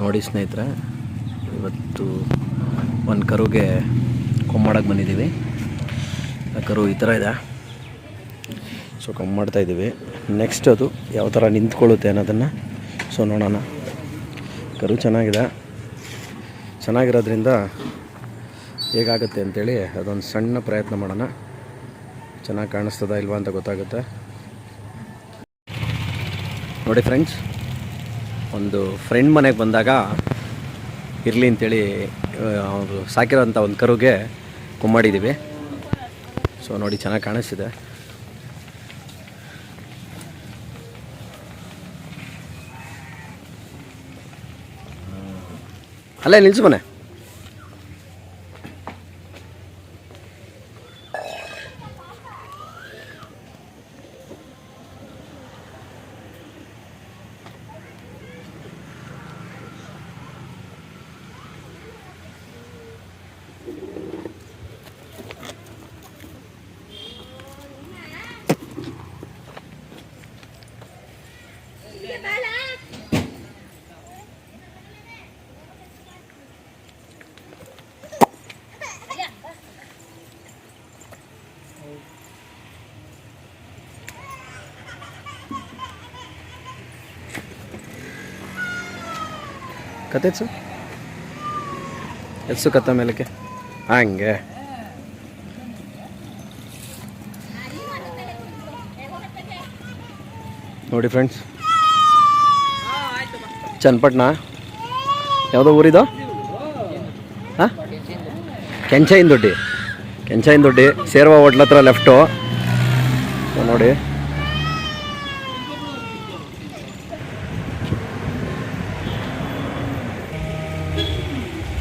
ನೋಡಿ ಸ್ನೇಹಿತರೆ, ಇವತ್ತು ಒಂದು ಕರುಗೆ ಕೊಮ್ಮಡಕ್ಕೆ ಬಂದಿದ್ದೀವಿ. ಆ ಕರು ಈ ಥರ ಇದೆ. ಸೊ ಕಮ್ಮಿ ಮಾಡ್ತಾಯಿದ್ದೀವಿ ನೆಕ್ಸ್ಟ್ ಅದು ಯಾವ ಥರ ನಿಂತ್ಕೊಳ್ಳುತ್ತೆ ಅನ್ನೋದನ್ನು. ಸೊ ನೋಡೋಣ. ಕರು ಚೆನ್ನಾಗಿದೆ. ಚೆನ್ನಾಗಿರೋದ್ರಿಂದ ಹೇಗಾಗುತ್ತೆ ಅಂತೇಳಿ ಅದೊಂದು ಸಣ್ಣ ಪ್ರಯತ್ನ ಮಾಡೋಣ. ಚೆನ್ನಾಗಿ ಕಾಣಿಸ್ತದ ಇಲ್ವಾ ಅಂತ ಗೊತ್ತಾಗುತ್ತೆ. ನೋಡಿ ಫ್ರೆಂಡ್ಸ್ ಒಂದು ಫ್ರೆಂಡ್ ಮನೆಗೆ ಬಂದಾಗ ಇರಲಿ ಅಂತೇಳಿ ಅವರು ಸಾಕಿರೋಂಥ ಒಂದು ಕರುಗೆ ಕುಮ್ಮಾಡಿದ್ದೀವಿ ಸೊ ನೋಡಿ ಚೆನ್ನಾಗಿ ಕಾಣಿಸ್ತಿದೆ. ಅಲ್ಲೇ ನಿಲ್ಸು ಮನೆ. ಕತೆ ಎತ್ಸು ಎತ್ಸು ಕತ್ತ ಮೇಲಕ್ಕೆ ಹಂಗೆ ನೋಡಿ ಫ್ರೆಂಡ್ಸ್ ಚನ್ನಪಟ್ಟಣ? ಯಾವುದೋ ಊರಿದು? ಹಾಂ? ಕೆಂಚಾಯಿನ ದೊಡ್ಡಿ ಕೆಂಚಾಯಿನ ದೊಡ್ಡಿ ಸೇರ್ವ ಹೋಟ್ಲ ಹತ್ರ ಲೆಫ್ಟು. ನೋಡಿ.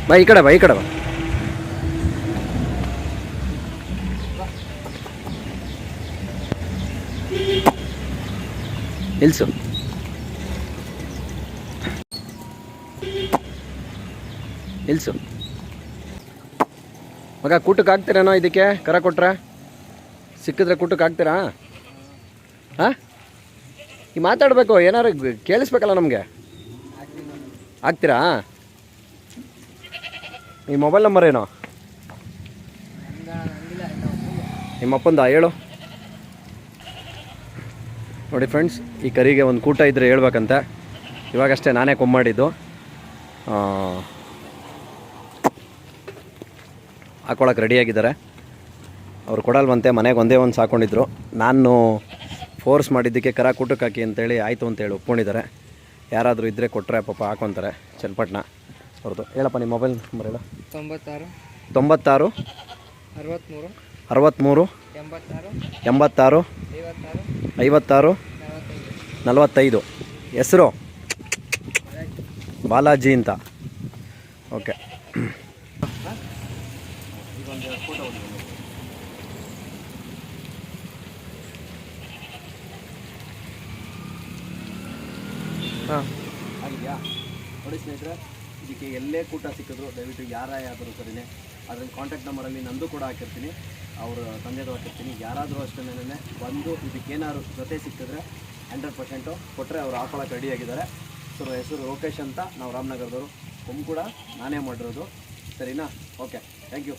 ಬಾ, ಈ ಕಡೆ ಬಾ, ಈ ಕಡೆ ಬಾ. ನಿಲ್ಸು. ನಿಲ್ಸು ಮಗ, ಕೂಟಕ್ಕೆ ಹಾಕ್ತೀರೇನೋ ಇದಕ್ಕೆ? ಕರ ಕೊಟ್ರೆ? ಸಿಕ್ಕಿದ್ರೆ ಕೂಟಕ್ಕೆ ಹಾಕ್ತೀರಾ? ಹಾಂ? ಈ ಮಾತಾಡಬೇಕು, ಏನಾರು ಕೇಳಿಸ್ಬೇಕಲ್ಲ ನಮಗೆ? ಹಾಕ್ತೀರಾ? ಈ ಮೊಬೈಲ್ ನಂಬರ್ ಏನೋ? ನಿಮ್ಮಪ್ಪಂದ, ಹೇಳು. ನೋಡಿ ಫ್ರೆಂಡ್ಸ್ ಈ ಕರಿಗೆ ಒಂದು ಕೂಟ ಇದ್ದರೆ ಹೇಳ್ಬೇಕಂತೆ. ಇವಾಗಷ್ಟೇ ನಾನೇ ಕೊಮ್ಮಾಡಿದ್ದು. ಹಾಕೊಳಕ್ಕೆ ರೆಡಿಯಾಗಿದ್ದಾರೆ ಅವ್ರು ಕೊಡಲ್ವಂತೆ ಮನೆಗೆ ಒಂದೇ ಒಂದು ಸಾಕೊಂಡಿದ್ರು. ನಾನು ಫೋರ್ಸ್ ಮಾಡಿದ್ದಕ್ಕೆ ಕರ ಕೂಟಕ್ಕೆ ಹಾಕಿ ಅಂತೇಳಿ ಆಯಿತು ಅಂತೇಳಿ ಒಪ್ಕೊಂಡಿದ್ದಾರೆ. ಯಾರಾದರೂ ಇದ್ದರೆ ಕೊಟ್ಟರೆ ಪಾಪ ಹಾಕೊತಾರೆ ಚನ್ನಪಟ್ಟಣ ಅವ್ರದ್ದು ಹೇಳಪ್ಪ ನಿಮ್ಮ ಮೊಬೈಲ್ ನಂಬರ್ ಹೇಳ. ತೊಂಬತ್ತಾರು ತೊಂಬತ್ತಾರು ಅರವತ್ತ್ಮೂರು ಅರವತ್ತ್ಮೂರು ಎಂಬತ್ತಾರು ಎಂಬತ್ತಾರು ಐವತ್ತಾರು ನಲವತ್ತೈದು. ಹೆಸರು? ಬಾಲಾಜಿ ಅಂತ. ಓಕೆ. ಹಾಂ. ಆಗಿದೆಯಾ ನೋಡಿ ಸ್ನೇಹಿತರೆ ಇದಕ್ಕೆ ಎಲ್ಲೇ ಕೂಟ ಸಿಕ್ಕಿದ್ರು ದಯವಿಟ್ಟು ಯಾರೇ ಆದರೂ ಸರಿನೇ ಅದನ್ನು ಕಾಂಟ್ಯಾಕ್ಟ್ ನಂಬರಲ್ಲಿ ನಂದು ಕೂಡ ಹಾಕಿರ್ತೀನಿ ಅವರು ತಂದೆದು ಹಾಕಿರ್ತೀನಿ. ಯಾರಾದರೂ ಅಷ್ಟೇ ಬಂದು ಇದಕ್ಕೇನಾದ್ರು ಜೊತೆ ಸಿಕ್ಕಿದ್ರೆ ಹಂಡ್ರೆಡ್ ಪರ್ಸೆಂಟು ಕೊಟ್ಟರೆ ಅವ್ರು ಹಾಕೊಳಕ್ಕೆ ರೆಡಿಯಾಗಿದ್ದಾರೆ ಸೊ ಹೆಸರು ಲೋಕೇಶ್ ಅಂತ ನಾವು ರಾಮನಗರದವರು. ಒಮ್ಮೆ ಕೂಡ ನಾನೇ ಮಾಡಿರೋದು. ಸರಿನಾ? Okay thank you